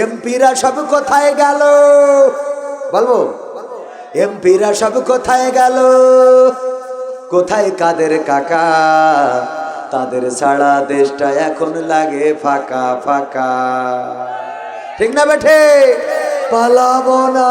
এমপিরা সব কোথায় গেল? বলব? এমপিরা সব কোথায় গেল? কোথায় কাদের কাকা? তাদের ছাড়া দেশটা এখন লাগে ফাঁকা ফাঁকা। ঠিক না বেঠে? পালাবো না।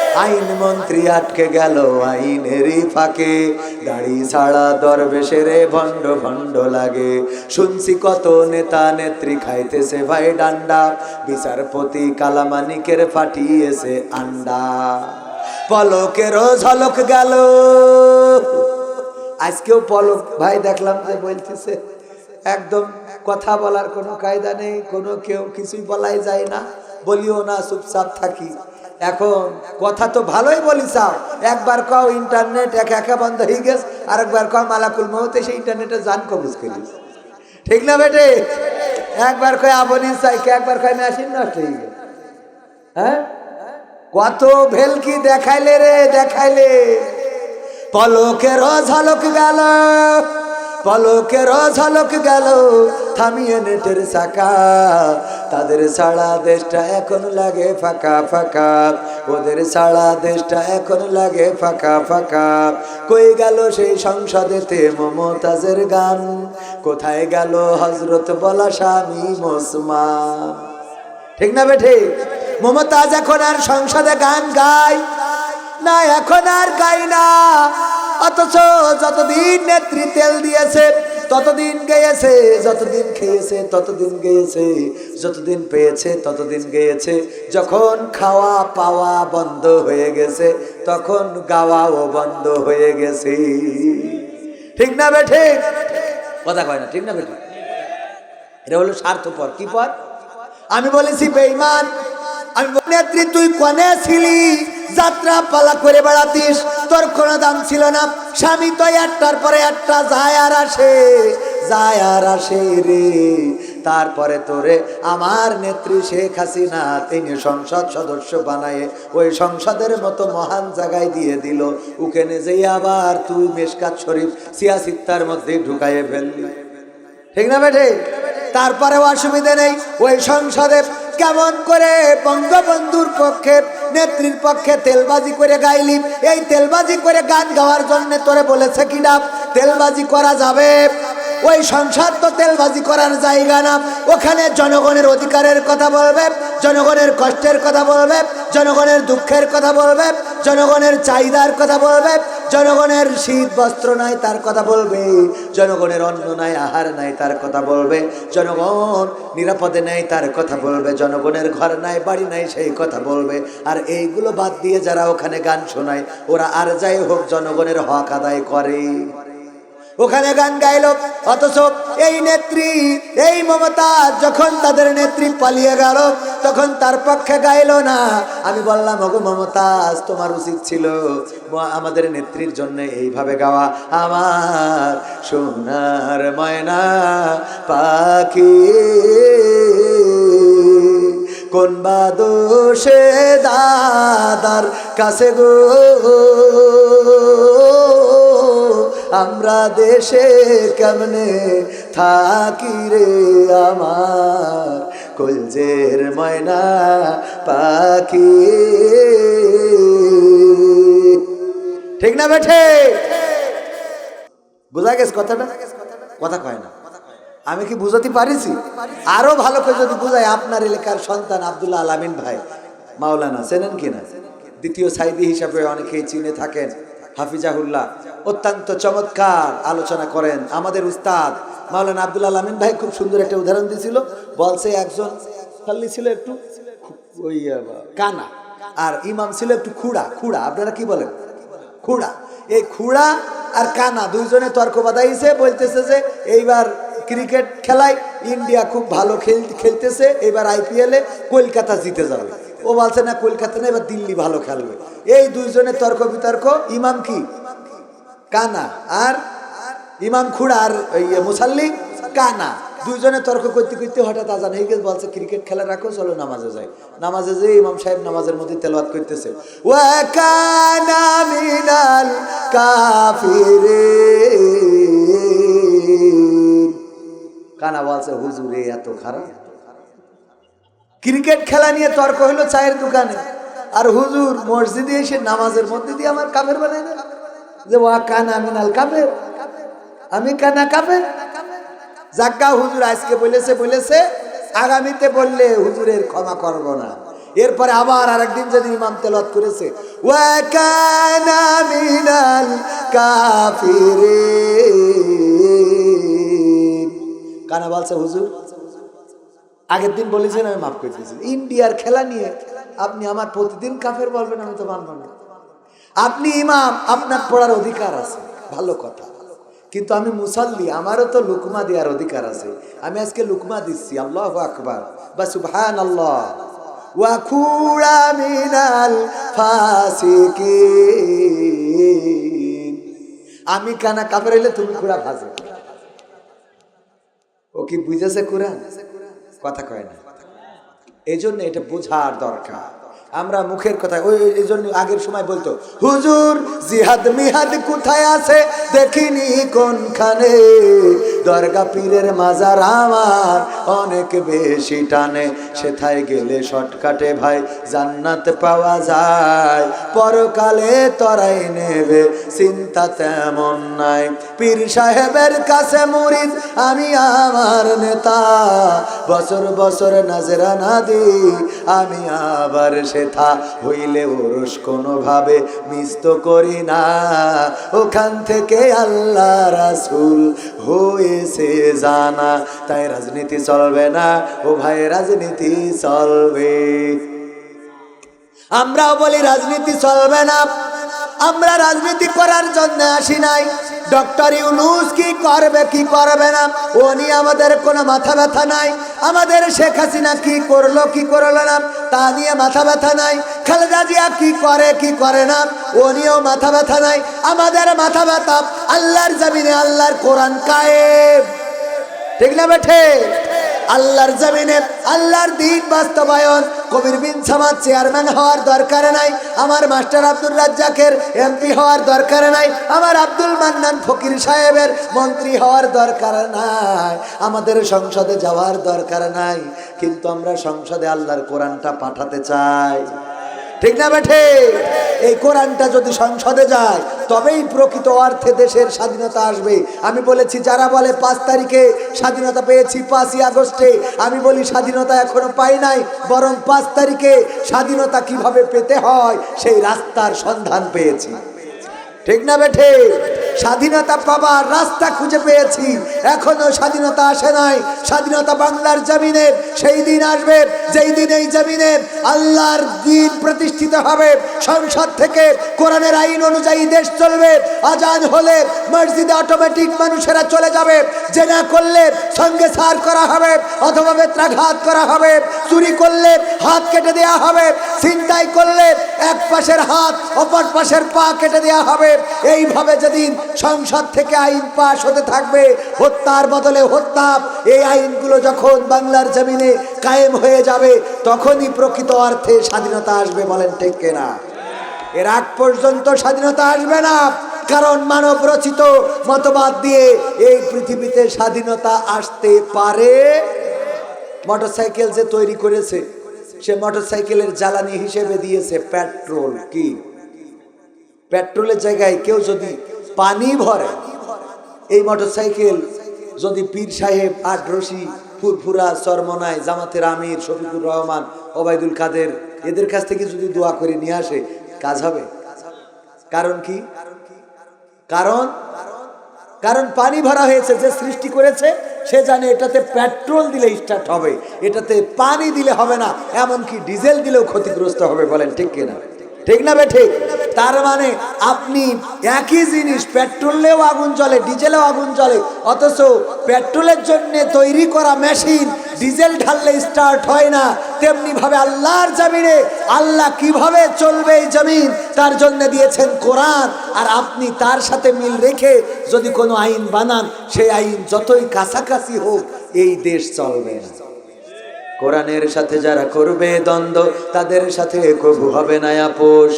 আইন মন্ত্রী আটকে গেল আইনেরই ফাঁকে। গাড়ি ছাড়া দরবেশেরে ভণ্ড ভণ্ড লাগে। শুনছি কত নেতা নেত্রী খাইতেছে ভাই ডান্ডা। বিচারপতি কালামানিকের ফাটিয়েছে আন্ডা। পলকেরও ঝলক গেল। আজকেও পলক, ভাই দেখলাম যে বলতেছে, একদম কথা বলার কোনো কায়দা নেই, কোনো কেউ কিছুই বলাই যায় না। বলিও না, চুপচাপ থাকি। এখন কথা তো ভালোই বলি একবার কও ইন্টারনেট এক একা বন্ধ হয়ে গেছে আর একবার কও মালাকুল মহতে সেই ইন্টারনেটে জান কবুজ করিস। ঠিক না বেটে? একবার কয় আবনি চাইকে একবার কয় মেশিন নষ্ট হয়ে গেছে। হ্যাঁ? কত ভেলকি দেখাইলে রে, দেখাইলে। পলকের ঝলক গেল। পলকের ঝলক গেল, থামিয়ে নেটের চাকা। তাদের ছাড়া দেশটা এখন লাগে ফাঁকা ফাঁকা। ওদের ছাড়া দেশটা এখন লাগে ফাঁকা ফাঁকা। কই গেল সেই সংসদেতে মমতাজের গান? কোথায় গেল হজরত বলা স্বামী মোসমান? ঠিক না বেঠে? মমতাজ এখন আর সংসদে গান গায় না, এখন আর গাই না। অথচ যতদিন নেত্রী তেল দিয়েছে, ততদিন গেয়েছে, যতদিন খেয়েছে, ততদিন গেয়েছে, যতদিন পেয়েছে, ততদিন গেয়েছে। যখন খাওয়া পাওয়া বন্ধ হয়ে গেছে, তখন গাওয়াও বন্ধ হয়ে গেছে। ঠিক না বেঠে? কথা কয় না, ঠিক না বেঠে? এটা হলো স্বার্থপর। কি পর? আমি বলেছি বেইমান আমি নেত্রী তুই কনে ছিলি? যাত্রা পালা করে বেড়াতিস, তোর কোনো দাম ছিল না। স্বামী তো একটার পরে একটা যায় আর আসে, যায় আর আসে রে। তারপরে তোরে আমার নেত্রী শেখ হাসিনা, তিনি সংসদ সদস্য বানায়ে ওই সংসদের মতো মহান জায়গায় দিয়ে দিল। ওখানে যেই আবার তুই মেশকাত শরীফ সিয়াসিত্তার মধ্যে ঢুকাইয়ে ফেললি। ঠিক না বেঠে? তারপরে অসুবিধে নেই, ওই সংসদে কেমন করে বঙ্গবন্ধুর পক্ষে, নেত্রীর পক্ষে তেলবাজি করে গাইলি? এই তেলবাজি করে গান গাওয়ার জন্য তোরে বলেছে কিনা তেলবাজি করা যাবে। ওই সংসদ তো তেলবাজি করার জায়গা না। ওখানে জনগণের অধিকারের কথা বলবে, জনগণের কষ্টের কথা বলবে, জনগণের দুঃখের কথা বলবে, জনগণের চাহিদার কথা বলবে জনগণের শীত বস্ত্র নাই, তার কথা বলবে। জনগণের অন্ন নাই, আহার নাই, তার কথা বলবে। জনগণ নিরাপদে নাই, তার কথা বলবে। জনগণের ঘর নাই, বাড়ি নাই, সেই কথা বলবে। আর এইগুলো বাদ দিয়ে যারা ওখানে গান শোনায়, ওরা আর যাই হোক, জনগণের হক আদায় করে। ওখানে গান গাইল। অথচ এই নেত্রী, এই মমতা যখন তাদের নেত্রী পালিয়ে গেল, তখন তার পক্ষে গাইল না। আমি বললাম, ওগো মমতাজ তোমার উচিত ছিল আমাদের নেত্রীর জন্য এইভাবে গাওয়া। আমার সোনার ময়না পাখি, কোন বা দোষে দাদার কাছে গো? আমরা দেশে কেমনে থাকি রে আমার? কলজের ময়না পাখি। ঠিক না বেঠে? বোঝা গেছে কথাটা? কথা কয় না। আমি কি বুঝাতে পারিছি? আরও ভালো করে যদি বুঝাই আপনার এলাকার সন্তান আব্দুল্লাহ আলামিন ভাই, মাওলানা, চেনেন কিনা? দ্বিতীয় সাইদি হিসাবে অনেকেই চিনে থাকেন হাফিজাহুল্লাহ। অত্যন্ত চমৎকার আলোচনা করেন আমাদের উস্তাদ মাওলানা আব্দুল্লাহ আলামিন ভাই, খুব সুন্দর একটা উদাহরণ দিয়েছিল। বলছে একজন খাল্লি ছিল একটু ওই কানা, আর ইমাম ছিল একটু খুড়া। খুড়া, আপনারা কি বলেন? খুড়া। এই খুড়া আর কানা দুইজনে তর্ক বাদাইছে বলতেছে যে এইবার ক্রিকেট খেলায় ইন্ডিয়া খুব ভালো খেল, খেলতেছে, এবার আইপিএলে কলকাতা জিতে যাবে। ও বলছে, না, কলকাতা না, এবার দিল্লি ভালো খেলবে। এই দুইজনের তর্ক বিতর্ক, ইমাম কি? কানা আর ইমাম খুড়া আর মুসাল্লি কানা। দুইজনে তর্ক করতে করতে হঠাৎ আজান হয়ে গেছে, বলছে, ক্রিকেট খেলা রাখো, চলো নামাজে যাই। নামাজে যে ইমাম সাহেব নামাজের মধ্যে তেলাওয়াত করতেছে। কানা বলছে, হুজুরে এত খারাপ? ক্রিকেট খেলা নিয়ে তর্ক হলো চায়ের দোকানে। আর হুজুর, মসজিদে এসে নামাজের মধ্যে দিয়ে আমার কাফের বানাই না? যে ওয়া কানা মিনাল কাফের আমি কানা কাফের জাগ্গা হুজুর আজকে বলেছে বলেছে, আগামীতে বললে হুজুরের ক্ষমা করব না। এরপরে আবার আরেকদিন যদি ইমাম তেলত করেছে, ওয়া কানা কানা বলছে, হুজুর, আগের দিন বলেছেন, আমি মাফ করে দিয়েছি। ইন্ডিয়ার খেলা নিয়ে আপনি আমার প্রতিদিন কাফের বলবেন, আমি তো মানব না। আপনি ইমাম, আপনার পড়ার অধিকার আছে। ভালো কথা। কিন্তু আমি মুসাল্লি, আমারও তো লুকমা দেওয়ার অধিকার আছে। আমি আজকে লুকমা দিচ্ছি, আল্লাহ আকবার। বা সুবহান আল্লাহ আমি কানা কাপড় এলে তুমি খুঁড়া ভাজে। ও কি বুঝেছে কোরআন? কথা কয় না। এই জন্য এটা বোঝার দরকার। আমরা মুখের কথা, ওই এই জন্য আগের সময় বলতো, হুজুর জিহাদ মিহাদ কোথায় আছে? দেখিনি কোনখানে। দরগা পীরের মাজার আমার অনেক বেশি টানে। সেথায় গেলে শর্টকাটে ভাই জান্নাত পাওয়া যায়। পরকালে তরাই নেবে, চিন্তা তেমন নাই। পীর সাহেবের কাছে মুরিদ, আমি আমার নেতা। বছর বছর নাজরা না দি আমি আবার সেথা হইলে ওরস কোনোভাবে মিস্ত করি না। ওখান থেকে আল্লাহ রাসুল হয়েছে জানা, তাই রাজনীতি চলবে না। ও ভাই, রাজনীতি চলবে। আমরাও বলি রাজনীতি চলবে না। আমরা রাজনীতি করার জন্য আসি নাই। ডক্টর ইউনুস কি করবে কি করবে না? ও নিয়ে আমাদের কোনো মাথা ব্যথা নাই। আমাদের শেখ হাসিনা কি করল কি করল না? তা নিয়ে মাথা ব্যথা নাই। খালেদা জিয়া কি করে কি করে না? ও নিয়েও মাথা ব্যথা নাই। আমাদের মাথা ব্যথা আল্লাহর জামিনে, আল্লাহর কোরআন কায়েব ঠিক না বেঠে? আল্লাহর জমিনে, আল্লাহর দিন বাস্তবায়ন কবির বিন সামাদ চেয়ারম্যান হওয়ার দরকার নাই, আমার মাস্টার আব্দুল রাজ্জাকের এমপি হওয়ার দরকার নাই, আমার আব্দুল মান্নান ফকির সাহেবের মন্ত্রী হওয়ার দরকার নাই, আমাদের সংসদে যাওয়ার দরকার নাই, কিন্তু আমরা সংসদে আল্লাহর কোরআনটা পাঠাতে চাই। ঠিক না বেঠে? এই কোরআনটা যদি সংসদে যায়, তবেই প্রকৃত অর্থে দেশের স্বাধীনতা আসবে। আমি বলেছি, যারা বলে পাঁচ তারিখে স্বাধীনতা পেয়েছি পাঁচই আগস্টে, আমি বলি স্বাধীনতা এখনও পাই নাই, বরং পাঁচ তারিখে স্বাধীনতা কীভাবে পেতে হয়, সেই রাস্তার সন্ধান পেয়েছি। ঠিক না বেঠে? স্বাধীনতা পাবার রাস্তা খুঁজে পেয়েছি। এখনও স্বাধীনতা আসে নাই। স্বাধীনতা বাংলার জমিনে সেই দিন আসবে, যেই দিন এই জমিনে আল্লাহর দিন প্রতিষ্ঠিত হবে। সংসদ থেকে কোরআনের আইন অনুযায়ী দেশ চলবে। আজান হলে মসজিদে অটোমেটিক মানুষেরা চলে যাবে। যে না করলে সঙ্গে সার করা হবে, অথবা বেত্রাঘাত করা হবে। চুরি করলে হাত কেটে দেওয়া হবে। ছিনতাই করলে এক পাশের হাত অপর পাশের পা কেটে দেওয়া হবে। এইভাবে যেদিন সংসদ থেকে আইন পাশ হতে থাকবে, হত্যার বদলে হত্যা। এই আইনগুলো যখন বাংলার জমিনে কায়েম হয়ে যাবে, তখনই প্রকৃত অর্থে স্বাধীনতা আসবে বলেন ঠিক কেনা? এর আগ পর্যন্ত স্বাধীনতা আসবে না, কারণ মানব রচিত মতবাদ দিয়ে এই পৃথিবীতে স্বাধীনতা আসতে পারে। মোটরসাইকেল যে তৈরি করেছে, সে মোটরসাইকেলের জ্বালানি হিসেবে দিয়েছে পেট্রোল। কি? পেট্রোলের জায়গায় কেউ যদি পানি ভরে। এই মোটরসাইকেল যদি পীর সাহেব আট রশি ফুরফুরা চরমনায় জামাতের আমির, শফিকুর রহমান, ওবায়দুল কাদের, এদের কাছ থেকে যদি দোয়া করে নিয়ে আসে, কাজ হবে। কারণ কি? কারণ? কারণ পানি ভরা হয়েছে, যে সৃষ্টি করেছে, সে জানে এটাতে পেট্রোল দিলে স্টার্ট হবে, এটাতে পানি দিলে হবে না, এমনকি ডিজেল দিলেও ক্ষতিগ্রস্ত হবে বলেন ঠিক কিনা? ঠিক না বে ঠিক? তার মানে আপনি একই জিনিস, পেট্রোলেও আগুন চলে ডিজেলেও আগুন চলে অথচ পেট্রোলের জন্য তৈরি করা মেশিন ডিজেল ঢাললে স্টার্ট হয় না। তেমনি ভাবে আল্লাহর জমিনে আল্লাহ কীভাবে চলবে এই জমিন, তার জন্য দিয়েছেন কোরআন। আর আপনি তার সাথে মিল রেখে যদি কোনো আইন বানান, সেই আইন যতই কাছাকাছি হোক, এই দেশ চলবে না। কোরআনের সাথে যারা করবে দ্বন্দ্ব, তাদের সাথে কবু হবে না আপোষ।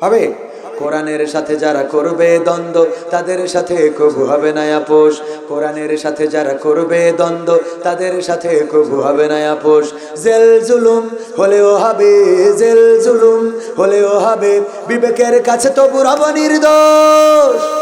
হবে? কোরআনের সাথে যারা করবে দ্বন্দ্ব, তাদের সাথে কবু হবে না আপোষ। কোরআনের সাথে যারা করবে দ্বন্দ্ব, তাদের সাথে কবু হবে না আপোষ। জেল জুলুম হলেও হবে, জেল জুলুম হলেও হবে। বিবেকের কাছে তবু রব নির্দোষ।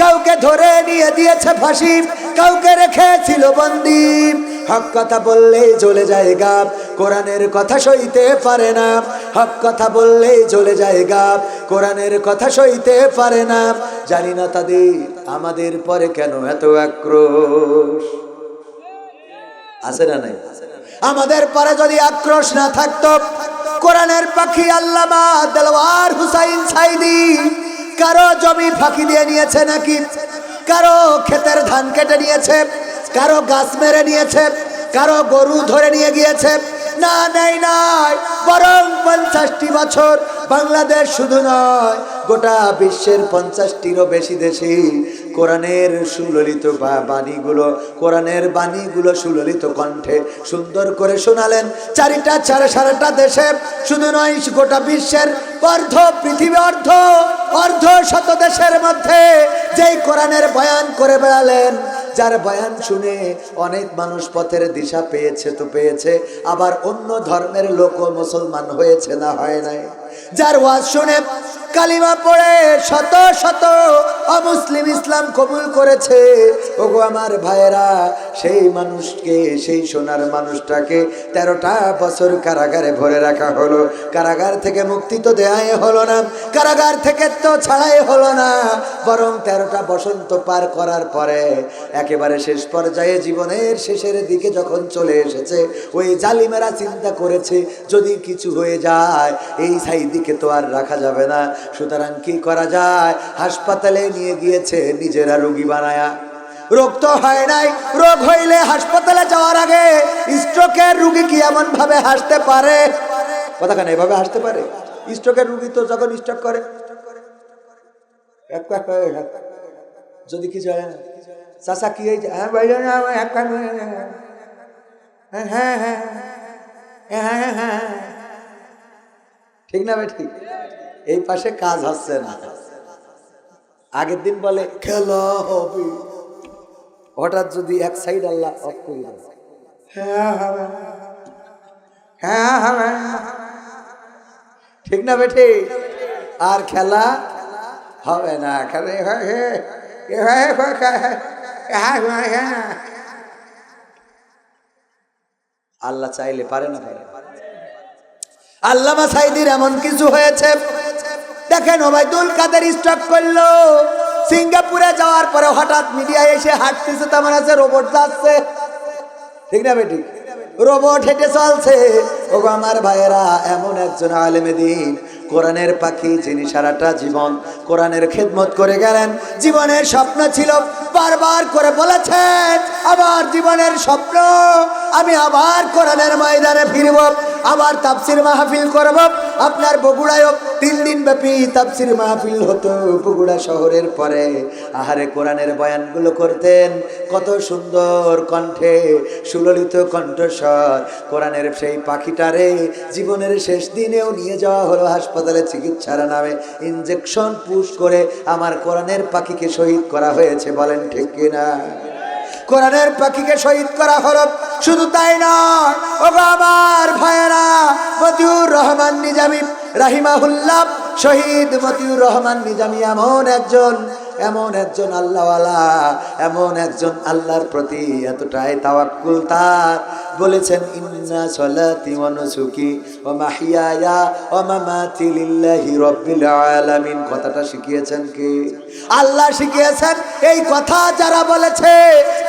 কাউকে ধরে নিয়ে দিয়েছে ফাঁসি, কাউকে রেখেছিল বন্দি। হক কথা বললেই চলে যায় গাপ কোরআনের কথা সইতে পারে না। হক কথা বললেই চলে যায় গাপ কোরআনের কথা সইতে পারে না। জানি না তাদের, আমাদের পরে কেন এত আক্রোশ? আছে না নাই? আমাদের পরে যদি আক্রোশ না থাকতো, কোরআনের পাখি আল্লামা দেলওয়ার হুসাইন সাইদি কারও জমি ফাঁকি দিয়ে নিয়েছে নাকি? কারও ক্ষেতের ধান কেটে নিয়েছে? কারও গাছ মেরে নিয়েছে? কারও গরু ধরে নিয়ে গিয়েছে? না, নেই, নাই। বরং পঞ্চাশটি বছর বাংলাদেশ শুধু নয়, গোটা বিশ্বের পঞ্চাশটিরও বেশি দেশে কোরআনের সুললিত বাণীগুলো, কোরআনের বাণীগুলো সুললিত কণ্ঠে সুন্দর করে শোনালেন। চারিটা, চার সারাটা দেশে শুধু নয়, গোটা বিশ্বের অর্ধ পৃথিবী, অর্ধ অর্ধ শত দেশের মধ্যে যেই কোরআনের বয়ান করে বেড়ালেন, যার বয়ান শুনে অনেক মানুষ পথের দিশা পেয়েছে তো পেয়েছে, আবার অন্য ধর্মের লোক মুসলমান হয়েছে না হয় নাই। যার ওয়াজ শুনে কালিমা পড়ে শত শত অমুসলিম ইসলাম কবুল করেছে। ওগো আমার ভাইয়েরা, সেই মানুষকে, সেই সোনার মানুষটাকে তেরোটা বছর কারাগারে ভরে রাখা হলো। কারাগার থেকে মুক্তি তো দেয়াই হলো না, কারাগার থেকে তো ছাড়াই হলো না। বরং তেরোটা বসন্ত পার করার পরে একেবারে শেষ পর্যায়ে জীবনের শেষের দিকে যখন চলে এসেছে, ওই জালিমেরা চিন্তা করেছে, যদি কিছু হয়ে যায়, এই সাইদিকে তো আর রাখা যাবে না। সুতরাং কি করা যায়? হাসপাতালে নিয়ে গিয়েছে নিজেরা রোগী বানায়া। রোগ তো হয় নাই। রোগ হইলে হাসপাতালে যাওয়ার আগে স্ট্রোকের রুগী কি এমন ভাবে হাসতে পারে? কথা কেন এভাবে হাসতে পারে? স্ট্রোকের রুগী তো যখন স্ট্রোক করে। যদি কিছু হয় না চাষা কি হয়েছে? হ্যাঁ ভাই। হ্যাঁ হ্যাঁ হ্যাঁ হ্যাঁ হ্যাঁ হ্যাঁ। ঠিক না ভাই, ঠিক? এই পাশে কাজ হচ্ছে না আগের দিন বলে খেলা হবে হঠাৎ যদি এক সাইড আল্লাহ অফ করে হ্যাঁ হবে হ্যাঁ ঠিক না বেঠে আর খেলা হবে না হয় হয় হয়, হয়, হয়, হ্যাঁ, হ্যাঁ। আল্লাহ চাইলে পারে না পারে আল্লামা সাইদির এমন কিছু হয়েছে দেখেন ওবায়দুল কাদের স্টক করল। সিঙ্গাপুরে যাওয়ার পরে হঠাৎ মিডিয়ায় এসে হাঁটতেছে তেমন আছে রোবট যাচ্ছে। ঠিক না বেটি? রোবট হেঁটে চলছে। ওগো আমার ভাইয়েরা, এমন একজন আলেমে দিন। কোরআনের পাখি যিনি সারাটা জীবন কোরআনের খেদমত করে গেলেন, জীবনের স্বপ্ন ছিল, বারবার করে বলেছেন আবার জীবনের স্বপ্ন, আমি আবার কোরআনের ময়দানে ফিরব, আবার তাফসির মাহফিল করব। আপনার বগুড়ায়ও তিন দিন ব্যাপী তাপসির মাহফিল হতো বগুড়া শহরের পরে। আহারে কোরআনের বয়ানগুলো করতেন, কত সুন্দর কণ্ঠে সুললিত কণ্ঠস্বর। কোরআনের সেই পাখিটারে জীবনের শেষ দিনেও নিয়ে যাওয়া হলো হাসপাতালে। চিকিৎসার নামে ইনজেকশন পুশ করে আমার কোরআনের পাখিকে শহীদ করা হয়েছে, বলেন ঠিক কিনা? কোরআনের পাখিকে শহীদ করা হলো শুধু তাই নয় ও আমার ভাইয়েরা, মতিউর রহমান নিজামী, রাহিমাহুল্লাহ, শহীদ মতিউর রহমান নিজামি এমন একজন এমন একজন আল্লাহওয়ালা, এমন একজন আল্লাহর প্রতি এতটাই তাওয়াক্কুল তার। বলেছেন, ইন্না সলাতি ওয়া নুসুকি ওয়া মাহিয়ায়া ওয়া মামাতি লিল্লাহি রাব্বিল আলামিন। কথাটা শিখিয়েছেন কে? আল্লাহ শিখিয়েছেন, এই কথা যারা বলেছে,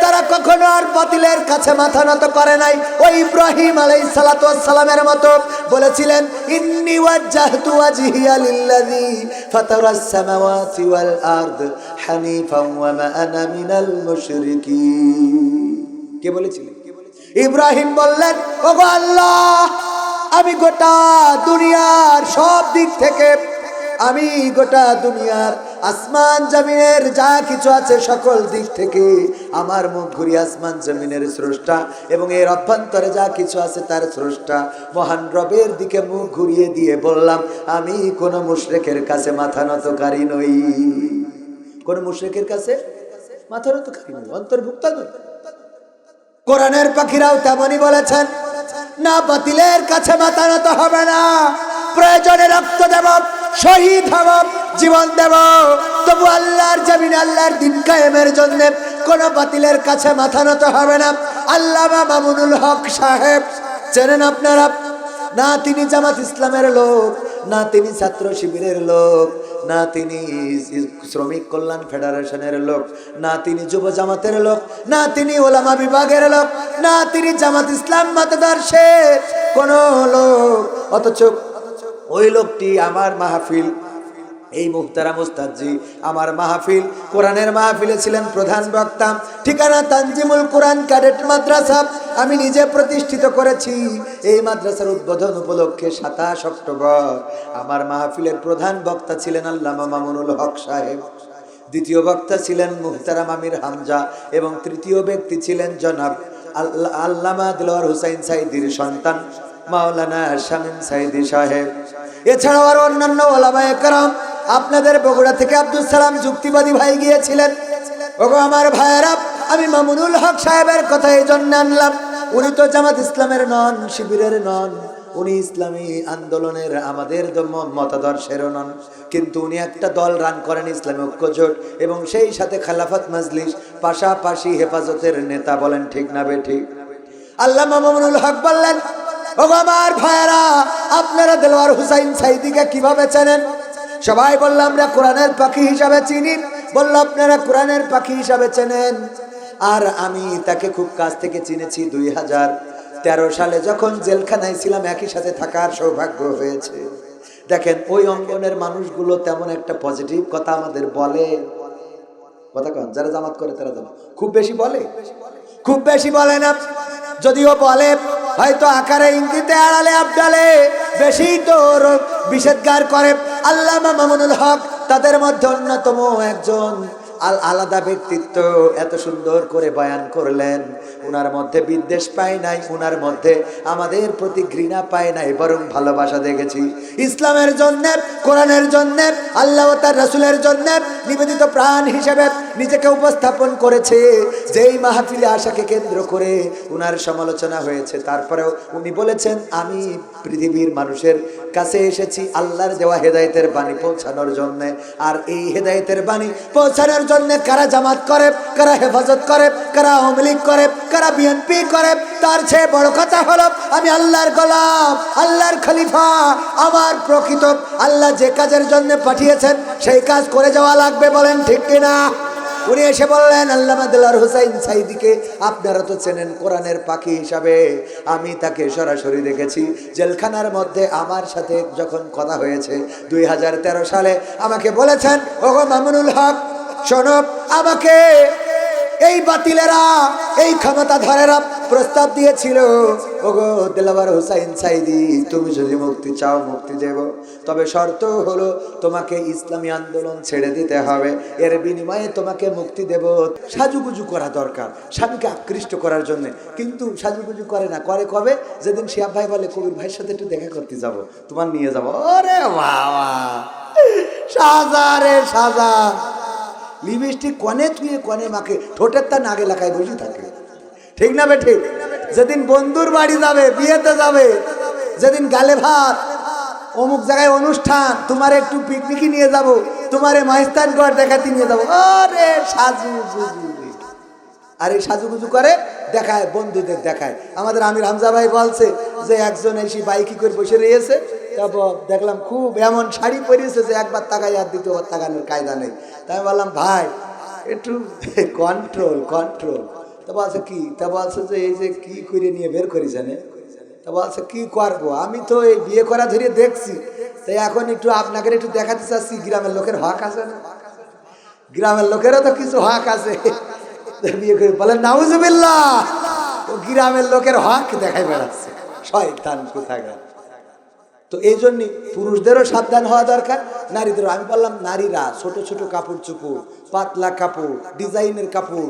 তারা কখনো আর বাতিলের কাছে মাথা নত করে নাই। ওই ইব্রাহিম আলাইহিস সালাতু ওয়াস সালামের মতো বলেছিলেন কে বলেছিলেন? ইব্রাহিম বললেন, ওগো আল্লাহ, আমি গোটা দুনিয়ার সব দিক থেকে, আমি গোটা দুনিয়ার আসমান জমিনের যা কিছু আছে সকল দিক থেকে আমার মুখ ঘুরি আসমান জমিনের স্রষ্টা এবং এর অভ্যন্তরে যা কিছু আছে তার স্রষ্টা। মহান রবের দিকে মুখ ঘুরিয়ে দিয়ে বললাম, আমি কোন মুশরেকের কাছে মাথা নতকারী নই। কোন মুশরেকের কাছে মাথা নতকারী নই, অন্তর্ভুক্ত কোরআনের পাখিরাও তেমনই বলেছেন, না বাতিলের কাছে মাথা নত হবে না, প্রয়োজনে রক্ত দেব, শহীদ হব। জীবন দেব। তবু আল্লাহর জমিন আল্লাহর দিন কায়েমের জন্য কোন বাতিলের কাছে মাথা নত হবে না। আল্লামা মামুনুল হক সাহেব, চেনেন আপনারা? না তিনি জামাত ইসলামের লোক, না তিনি ছাত্র শিবিরের লোক, না তিনি শ্রমিক কল্যাণ ফেডারেশনের লোক, না তিনি যুব জামাতের লোক, না তিনি ওলামা বিভাগের লোক, না তিনি জামাত ইসলাম মতদর্শের কোন লোক। অথচ ওই লোকটি আমার মাহফিল এই মুক্তারা মুস্তাদজি, আমার মাহফিল, কোরআনের মাহফিলে ছিলেন প্রধান বক্তা। ঠিকানা তানজিমুল কোরআন ক্যাডেট মাদ্রাসা। আমি নিজে প্রতিষ্ঠিত করেছি এই মাদ্রাসার উদ্বোধন উপলক্ষে সাতাশ অক্টোবর। আমার মাহফিলের প্রধান বক্তা ছিলেন আল্লামা মামুনুল হক সাহেব। দ্বিতীয় বক্তা ছিলেন মুহতারাম আমির হামজা এবং তৃতীয় ব্যক্তি ছিলেন জনাব আল্লা- আল্লামা দিলওয়ার হুসাইন সাইদির সন্তান মাওলানা শামীম সাইদি সাহেব। এছাড়াও আরও অন্যান্য ওলামায়ে কারাম আপনাদের বগুড়া থেকে আব্দুল সালাম যুক্তিবাদী ভাই গিয়েছিলেন। ওগো আমার ভাইয়েরা, আমি মামুনুল হক সাহেবের কথা এই জন্য আনলাম। উনি তো জামাত ইসলামের নন, শিবিরের নন। উনি ইসলামী আন্দোলনের আমাদের মতাদর্শেরও নন। কিন্তু উনি একটা দল রান করেন ইসলামী ঐক্যজোট এবং সেই সাথে খালাফত মজলিস, পাশাপাশি হেফাজতের নেতা বলেন, ঠিক না বে ঠিক আল্লাহ মামুনুল হক বললেন ও আমার ভাইয়েরা, আপনারা দেলোয়ার হুসাইন সাইদিকে কীভাবে চেনেন? সবাই বললাম আমরা কোরআনের পাখি হিসাবে চিনি। বলল, আপনারা কোরআনের পাখি হিসাবে চেনেন? আর আমি তাকে খুব কাছ থেকে চিনেছি দুই হাজার তেরো সালে, যখন জেলখানায় ছিলাম, একই সাথে থাকার সৌভাগ্য হয়েছে। দেখেন, ওই অঙ্গনের মানুষগুলো তেমন একটা পজিটিভ কথা আমাদের বলে। কথা কন, যারা জামাত করে, তারা জানে। খুব বেশি বলে? খুব বেশি বলে না। যদিও বলে, হয়তো আকারে ইঙ্গিতে আড়ালে আবডালে বেশি তোর বিষেদগার করে। আল্লামা মামুনুল হক তাদের মধ্যে অন্যতম একজন। আল আলাদা ব্যক্তিত্ব এত সুন্দর করে বয়ান করলেন। উনার মধ্যে বিদ্বেষ পাই নাই, উনার মধ্যে আমাদের প্রতি ঘৃণা পাই নাই, বরং ভালোবাসা দেখেছি। ইসলামের জন্য, কোরআনের জন্য, আল্লাহ তার রসুলের জন্য নিবেদিত প্রাণ হিসেবে নিজেকে উপস্থাপন করেছে। যেই মাহফিলে আশাকে কেন্দ্র করে উনার সমালোচনা হয়েছে, তারপরেও উনি বলেছেন, আমি পৃথিবীর মানুষের কাছে এসেছি আল্লাহর দেওয়া হেদায়েতের বাণী পৌঁছানোর জন্য। আর এই হেদায়েতের বাণী পৌঁছানোর জন্য কারা জামাত করে, কারা হেফাজত করে, কারা আওয়ামী লীগ করে কারা বিএনপি করে, তার চেয়ে বড় কথা হলো, আমি আল্লাহর গোলাম, আল্লাহর খলিফা। আমার প্রকৃত আল্লাহ যে কাজের জন্য পাঠিয়েছেন, সেই কাজ করে যাওয়া লাগবে বলেন ঠিক কিনা উনি এসে বললেন, আল্লামা হুসাইন সাইদিকে, আপনারা তো চেনেন কোরআনের পাখি হিসাবে। আমি তাকে সরাসরি দেখেছি, জেলখানার মধ্যে আমার সাথে যখন কথা হয়েছে দুই হাজার তেরো সালে, আমাকে বলেছেন, ওগো মামুনুল হক, শোনো, আমাকে এই বাতিলেরা, এই ক্ষমতাধরেরা প্রস্তাব দিয়েছিল। ওগো হুসাইন সাইদি তুমি যদি মুক্তি চাও, মুক্তি দেব। তবে শর্ত হলো তোমাকে ইসলামী আন্দোলন ছেড়ে দিতে হবে। এর বিনিময়ে তোমাকে মুক্তি দেব। সাজুগুজু করা দরকার স্বামীকে আকৃষ্ট করার জন্য। কিন্তু সাজুগুজু করে না। করে কবে? যেদিন শিয়াব ভাই বলে, কবির ভাইয়ের সাথে একটু দেখা করতে যাব। তোমার নিয়ে যাব। ওরে বাবা! সাজা রে সাজা! লিপস্টিক কনে থুয়ে কনে মাকে ঠোঁটের তার নাগে লাগায় বসে থাকে। ঠিক না বেঠে যেদিন বন্ধুর বাড়ি যাবে, বিয়েতে যাবে, যেদিন গালে ভাত, অমুক জায়গায় অনুষ্ঠান, তোমার একটু পিকনিকে নিয়ে যাব, তোমারে ঘর দেখাতে নিয়ে যাব। আরে সাজু। আর এই সাজুগুজু করে, দেখায়, বন্ধুদের দেখায়। আমাদের আমির হামজা ভাই বলছে যে, একজন এসে বাইকি করে বসে রয়েছে। তারপর দেখলাম খুব এমন শাড়ি পরিয়েছে যে, একবার তাকাই আর দ্বিতীয়বার তাকানোর কায়দা নেই। তাই বললাম, ভাই, একটু কন্ট্রোল কন্ট্রোল তা বলছে, কি? তা বলছে যে, এই যে কি করে নিয়ে বের করেছেন তা বলছে, কি করব? আমি তো এই বিয়ে করা ধরে দেখছি। তাই এখন একটু আপনাকে একটু দেখাতে চাচ্ছি, গ্রামের লোকের হক আছে না? গ্রামের লোকেরও তো কিছু হক আছে। বিয়ে করে বলে নাউজুবিল্লাহ। ও গ্রামের লোকের হক দেখাই বেড়াচ্ছে। শয়তান কোথাকার তো এই জন্যই পুরুষদেরও সাবধান হওয়া দরকার। নারীদেরও, আমি বললাম, নারীরা ছোট ছোট কাপড় চুপড়, পাতলা কাপড়, ডিজাইনের কাপড়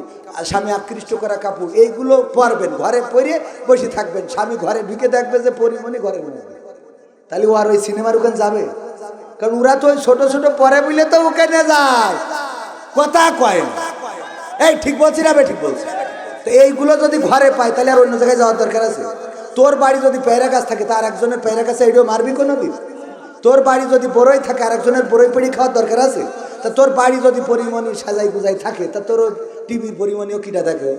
স্বামী আকৃষ্ট করা কাপড়, এইগুলো পরবেন। ঘরে পরে বসে থাকবেন। স্বামী ঘরে ঢুকে দেখবে যে পরিমণি ঘরের মধ্যে তাহলে ও আর ওই সিনেমার ওখানে যাবে? কারণ ওরা তো ওই ছোট ছোট পরে বলে তো ওখানে যায়। কথা কয় না। এই, ঠিক বলছি না ঠিক বলছি। তো এইগুলো যদি ঘরে পায়, তাহলে আর অন্য জায়গায় যাওয়ার দরকার আছে। তোর বাড়ি যদি পেয়ারা গাছ থাকে তার একজনের পেয়ারা গাছে এটাও মারবি কোনো দিন? তোর বাড়ি যদি বড়ই থাকে আর একজনের বড়ই পেড়ি খাওয়ার দরকার আছে? তা তোর বাড়ি যদি পরিমণি সাজাই গুজাই থাকে, তা তোর টিভির পরিমণিও কিটা থাকে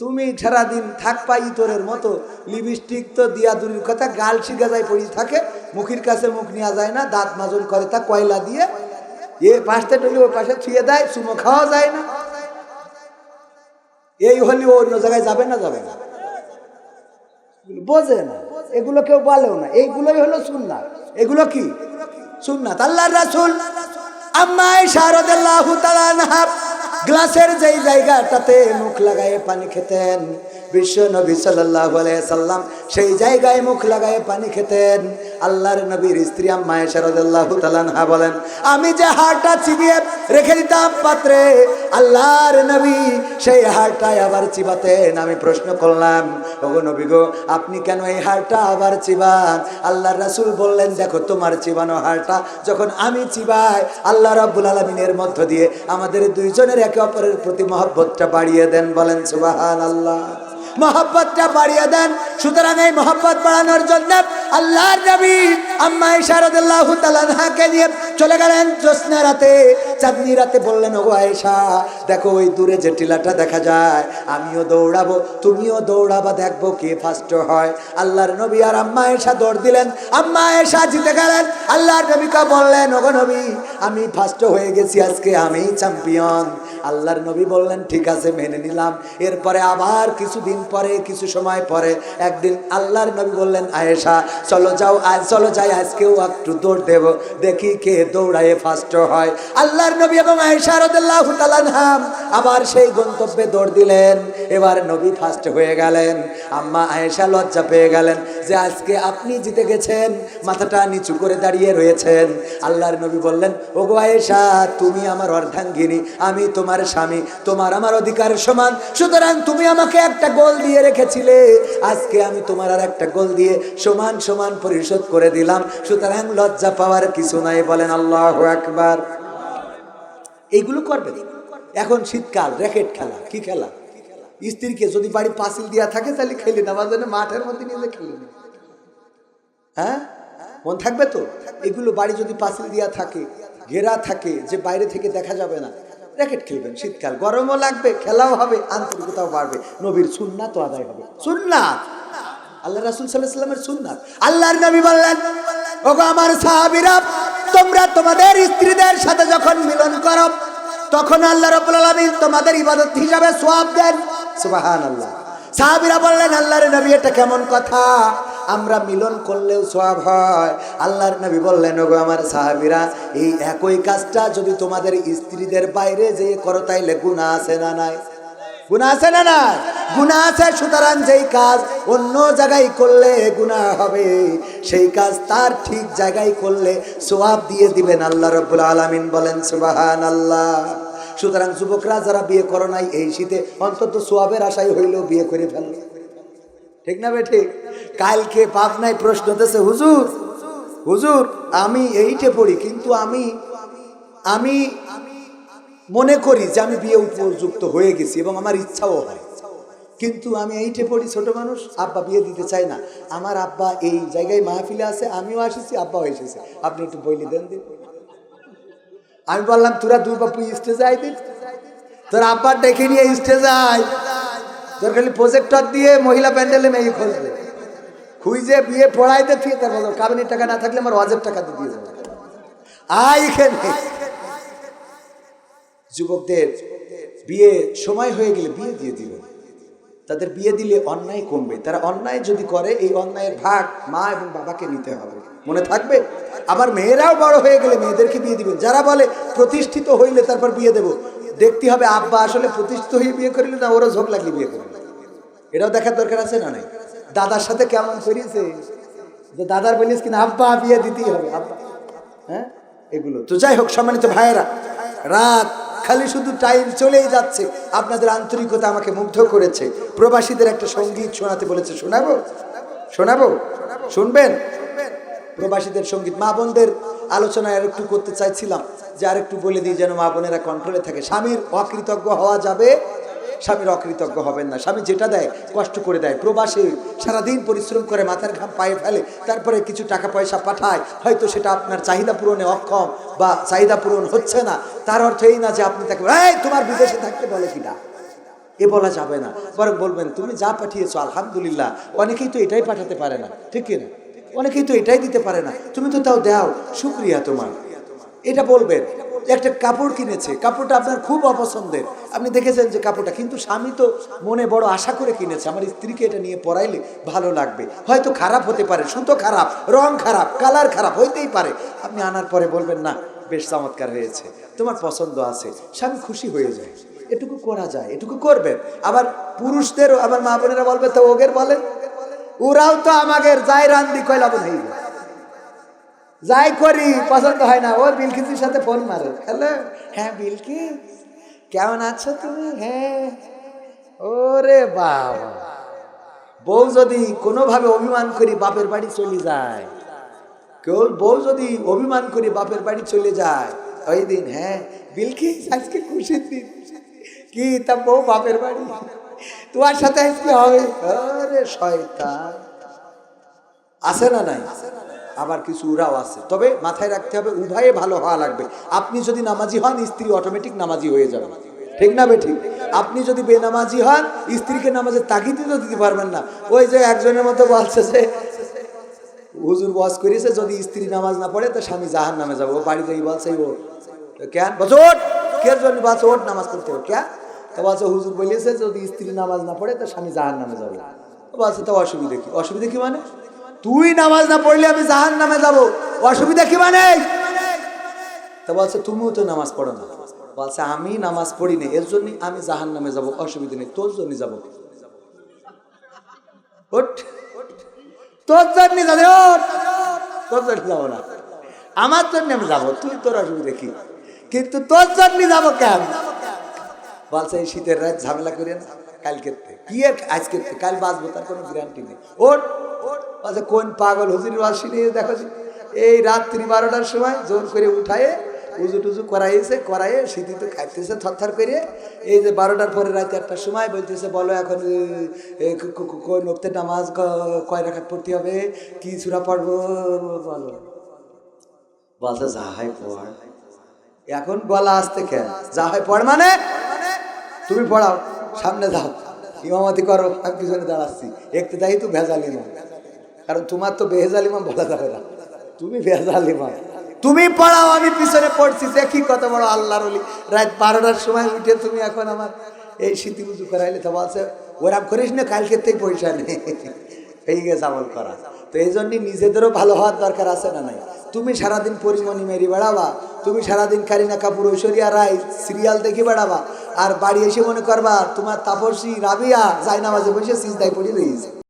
তুমি সারাদিন থাক পাই তোরের মতো, লিপস্টিক তো দিয়া দূরের কথা, গাল শিখা যায় পড়ি থাকে, মুখের কাছে মুখ নেওয়া যায় না, দাঁত মাজন করে তা কয়লা দিয়ে, এ পাশটা টলি ওই পাশে ছুঁয়ে দেয়, চুমো খাওয়া যায় না। এই হলে অন্য জায়গায় যাবে না যাবে না? বোঝে না। এগুলো কেউ বলেও না। এইগুলোই হলো সুন্না এগুলো কি? সুন্না তাল্লা রাসুল আম্মাই শারদাল্লাহু গ্লাসের যেই জায়গাটাতে মুখ লাগায় পানি খেতেন বিশ্ব নবী আলাইহি সাল্লাম সেই জায়গায় মুখ লাগায়ে পানি খেতেন। আল্লাহর নবীর স্ত্রী আম্মা আয়েশা রাদিয়াল্লাহু বলেন, আমি যে হাড়টা চিবিয়ে রেখে দিতাম পাত্রে, আল্লাহর নবী সেই হাড়টাই আবার চিবাতেন। আমি প্রশ্ন করলাম, ওগো নবী গো, আপনি কেন এই হাড়টা আবার চিবান? আল্লাহর রাসূল বললেন, দেখো, তোমার চিবানো হাড়টা যখন আমি চিবাই, আল্লাহ রাব্বুল আলামিনের মধ্য দিয়ে আমাদের দুইজনের একে অপরের প্রতি মহব্বতটা বাড়িয়ে দেন। বলেন, সুবহানাল্লাহ। মহব্বতটা বাড়িয়ে দেন। সুতরাং এই মহব্বত বাড়ানোর জন্য আল্লাহর নবী আম্মা ইশারদুল্লাহু তাআলাকে নিয়ে চলে গেলেন জ্যোৎস্না রাতে। চাঁদনি রাতে বললেন, ওগো আয়েশা, দেখো ওই দূরে যে টিলাটা দেখা যায়, আমিও দৌড়াবো, তুমিও দৌড়াবা, দেখব কে ফার্স্ট হয়। আল্লাহর নবী আর আম্মা এসা দৌড় দিলেন। আম্মা এসা জিতে গেলেন। আল্লাহর নবীকে বললেন, ওগো নবী, আমি ফার্স্ট হয়ে গেছি, আজকে আমি চ্যাম্পিয়ন আল্লাহর নবী বললেন, ঠিক আছে, মেনে নিলাম। এরপরে আবার কিছুদিন পরে, কিছু সময় পরে একদিন আল্লাহর নবী বললেন, আয়েশা, চলো যাও আজ চলো যাই, আজকেও একটু দৌড় দেব, দেখি কে দৌড়ায় ফার্স্ট হয়। আল্লাহর নবী এবং আয়েশা রাদিয়াল্লাহু তাআলা আবার সেই গন্তব্যে দৌড় দিলেন। এবার নবী ফার্স্ট হয়ে গেলেন আম্মা আয়েশা লজ্জা পেয়ে গেলেন যে আজকে আপনি জিতে গেছেন মাথাটা নিচু করে দাঁড়িয়ে রয়েছেন। আল্লাহর নবী বললেন ওগো আয়েশা তুমি আমার অর্ধাঙ্গিনী আমি তোমার স্বামী তোমার আমার অধিকার সমান সুতরাং তুমি আমাকে একটা গোল দিয়ে রেখেছিলে। আজকে আমি তোমার আর একটা গোল দিয়ে সমান সমান পরিশোধ করে দিলাম সুতরাং লজ্জা পাওয়ার কিছু নাই। বলেন আল্লাহ একবার এইগুলো করবে। এখন শীতকাল র্যাকেট খেলা কি খেলা? স্ত্রীকে যদি বাড়ি পাঁচিল দেওয়া থাকে, তাহলে খেলে না বাজারে মাঠের মধ্যে নিয়ে খেলে না। হ্যাঁ? মন থাকবে তো? এগুলো বাড়ি যদি পাঁচিল দেওয়া থাকে, ঘেরা থাকে, যে বাইরে থেকে দেখা যাবে না, র্যাকেট খেলবেন। শীতকাল, গরমও লাগবে, খেলাও হবে, আন্তরিকতাও বাড়বে। নবীর সুন্নাত আদায় হবে। সুন্নাত! আল্লাহ রাসুল সাল্লাহ সাল্লামের সুন্নাত। আল্লাহর নবী বললেন, ওগো আমার সাহাবিরা, তোমরা তোমাদের স্ত্রীদের সাথে যখন মিলন করো, তখন আল্লাহ রাব্বুল আলামিন তোমাদের ইবাদত হিসাবে সোয়াব দেন। কেমন কথা? আমরা মিলন করলেও সওয়াব হয়। আল্লাহর নবী বললেন, ওগো আমার সাহাবীরা, এই একই কাজটা যদি তোমাদের স্ত্রীদের বাইরে যে করো, তাইলে গুনাহ আছে না নাই? গুণা আছে না না গুণা আছে, সুতরাং যেই কাজ অন্য জায়গায় করলে গুণা হবে, সেই কাজ তার ঠিক জায়গায় করলে সোয়াব দিয়ে দিবেন। আল্লাহ রব্বুল আলামিন বলেন সুবাহান আল্লাহ সুতরাং যুবকরা যারা বিয়ে করো নাই, এই শীতে অন্তত সোয়াবের আশাই হইলেও বিয়ে করে ফেলল। ঠিক না বে ঠিক কালকে পাবনায় প্রশ্ন দিতেছে হুজুর হুজুর, আমি এইটে পড়ি, কিন্তু আমি আমি মনে করি যে আমি বিয়ে উপযুক্ত হয়ে গেছি এবং আমার ইচ্ছাও হয়। কিন্তু আমি এইটে পড়ি ছোট মানুষ, আব্বা বিয়ে দিতে চাই না। আমার আব্বা এই জায়গায় মাহফিলে আছে, আমিও আসেছি, আব্বাও এসেছে। আপনি একটু বইলি দেন দিন। আমি বললাম, তোরা দুই বাপু স্টেজে আই দিন তোর আব্বার ডেকে নিয়ে স্টেজে আয়। তোর খালি প্রজেক্টর দিয়ে মহিলা প্যান্ডেলে মেয়ে খুঁজবে। খুঁজে বিয়ে পড়াইতে ঠিক তার বলো কাবিনের টাকা না থাকলে আমার অজের টাকা দিয়ে যাবে আয় এখানে। যুবকদের বিয়ে সময় হয়ে গেলে বিয়ে দিয়ে দিল তাদের বিয়ে দিলে অন্যায় কমবে। তারা অন্যায় যদি করে, এই অন্যায়ের ভাগ মা এবং বাবাকে নিতে হবে। মনে থাকবে? আবার মেয়েরাও বড় হয়ে গেলে মেয়েদেরকে বিয়ে দিবেন। যারা বলে, প্রতিষ্ঠিত হইলে তারপর বিয়ে দেব। দেখতে হবে, আব্বা আসলে প্রতিষ্ঠিত হয়ে বিয়ে করিল না ওরও ঝোঁক লাগলে বিয়ে করিল এটাও দেখার দরকার আছে না নাই? দাদার সাথে কেমন করিয়েছে? যে দাদার বলিস কিনা, আব্বা, বিয়ে দিতেই হবে। আব্বা হ্যাঁ? এগুলো। তো যাই হোক, সম্মানিত ভাইয়েরা, রাত খালি শুধু টাইম চলেই যাচ্ছে। আপনাদের আন্তরিকতা আমাকে মুগ্ধ করেছে। প্রবাসীদের একটা সংগীত শোনাতে বলেছে, শোনাবো? শোনাবো? শুনবেন? প্রবাসীদের সংগীত। মা বোনদের আলোচনায় আর একটু করতে চাইছিলাম, যে আরেকটু বলে দিই যেন মা বোনেরা কন্ট্রোলে থাকে। স্বামীর অকৃতজ্ঞ হওয়া যাবে স্বামীর অকৃতজ্ঞ হবেন না। স্বামী যেটা দেয়, কষ্ট করে দেয়। প্রবাসে সারাদিন পরিশ্রম করে মাথার ঘাম পায়ে ফেলে, তারপরে কিছু টাকা পয়সা পাঠায়, হয়তো সেটা আপনার চাহিদা পূরণে অক্ষম বা চাহিদা পূরণ হচ্ছে না। তার অর্থ এই না যে আপনি তাকে এই, তোমার বিদেশে থাকতে বলে কিনা? এ বলা যাবে না। বরং বলবেন, তুমি যা পাঠিয়েছো, আলহামদুলিল্লাহ। অনেকেই তো এটাই পাঠাতে পারে না। ঠিক কিনা অনেকেই তো এটাই দিতে পারে না। তুমি তো তাও দাও, শুক্রিয়া তোমার। এটা বলবেন। একটা কাপড় কিনেছে। কাপড়টা আপনার খুব অপছন্দের। আপনি দেখেছেন যে কাপড়টা, কিন্তু স্বামী তো মনে বড় আশা করে কিনেছে। আমার স্ত্রীকে এটা নিয়ে পরাইলে ভালো লাগবে। হয়তো খারাপ হতে পারে সুতো খারাপ, রং খারাপ, কালার খারাপ, হইতেই পারে। আপনি আনার পরে বলবেন, না, বেশ চমৎকার হয়েছে। তোমার পছন্দ আছে। স্বামী খুশি হয়ে যায়। এটুকু করা যায়, এটুকু করবেন। আবার পুরুষদেরও, আবার মা বোনেরা বলবে, তো ওগের বলে? ওরাও তো আমাদের যাই রান্দি কয়লা হয়ে যায় যাই করি, পছন্দ হয় না। ওর বিলকিসের সাথে ফোন মারে। হ্যালো? হ্যাঁ বিলকিস। কেমন আছো তুমি? হ্যাঁ। ওরে বাবা। বউ যদি কোনোভাবে অভিমান করি, বাপের বাড়ি চলে যায়। কেউ বউ যদি অভিমান করি, বাপের বাড়ি চলে যায়। ওই দিন হ্যাঁ বিলকিস, আজকে খুশির দিন। কি তা বউ বাপের বাড়ি? তোমার সাথে আজকে হবে? আরে শয়তান। আছে না নাই? আবার কিছু উড়াও আছে। তবে মাথায় রাখতে হবে, উভয়ে ভালো হওয়া লাগবে। আপনি যদি নামাজি হন, স্ত্রী অটোমেটিক নামাজি হয়ে যাবে। ঠিক না বে ঠিক? আপনি যদি বেনামাজি হন, স্ত্রীকে নামাজের তাগিদই তো দিতে পারবেন না। ওই যে একজনের মতো বলছে যে, হুজুর বস করিয়েছে, যদি স্ত্রী নামাজ না পড়ে, তো স্বামী জাহান নামে যাব বাড়িতে বলছে, ও কেন? বলছে ওট কে জন্য বলছে ওট নামাজ পড়তে কেন? তো বলছে, হুজুর বলেছে, যদি স্ত্রী নামাজ না পড়ে, তো স্বামী জাহান নামে যাবে বলছে, তো অসুবিধা কি? অসুবিধা কি মানে? তুই নামাজ না পড়লে আমি জাহান নামে যাব। অসুবিধা কি মানে? তো বলছে, তুমিও তো নামাজ পড়ো না। বলছে, আমি নামাজ পড়ি না, এর জন্য আমি জাহান নামে যাব, অসুবিধা নেই, তোর জন্য যাব। তোর জন্য যাবে তোর জন্য যাব না। আমার জন্য আমি যাব, তুই তোর অসুবিধা কি? কিন্তু তোর জন্য যাব কেন? বলছে, এই শীতের রাত ঝামেলা করে না। কালকে কি আর আজকে কাল বাঁচবো, তার কোনো গ্যারান্টি নেই। ওঠ। বলছে কোন পাগল হুজুর বাসি নিয়ে দেখো এই রাত্রি বারোটার সময় জোর করে উঠায়ে, উজু টুজু করাইছে করাইয়ে শীতিতে খাইতেছে থরথর করে। এই যে বারোটার পরে রাত একটার সময় বলতেছে, বলো এখন কোন নক্তে নামাজ কয় রাখাত পড়তে হবে? কি সুরা পড়ব? বলো। বলছে, যা হয় পড়। এখন গলা আসতে কেন? যা হয় পড় মানে? তুমি পড়াও। সামনে যাও ইমামতি করো, আমি পিছনে দাঁড়াচ্ছি। একটু তাই তো ভেজাল ইমাম। কারণ তোমার তো বেহেজাল ইমাম বলা যাবে না। তুমি ভেজাল ইমাম। তুমি পড়াও, আমি পিছনে পড়ছি। দেখি কত বড় আল্লাহর রাত বারোটার সময় উঠে তুমি এখন আমার এই স্মৃতি উজু করাইলে তো বলছে, ওরাম করিস না কালকে থেকে পয়সা নেই এই গেছে আমল করা। তো এই জন্যই নিজেদেরও ভালো হওয়ার দরকার আছে না নাই? তুমি সারাদিন পরিমণি মেরি বেড়াবা, তুমি সারাদিন কারিনা কাপুর, ঐশ্বরিয়া রায় সিরিয়াল দেখে বেড়াবা, আর বাড়ি এসে মনে করবা তোমার তাপসী, রাবিয়া যাই নামাজে বসে সিজদায় পড়ি রয়েছে।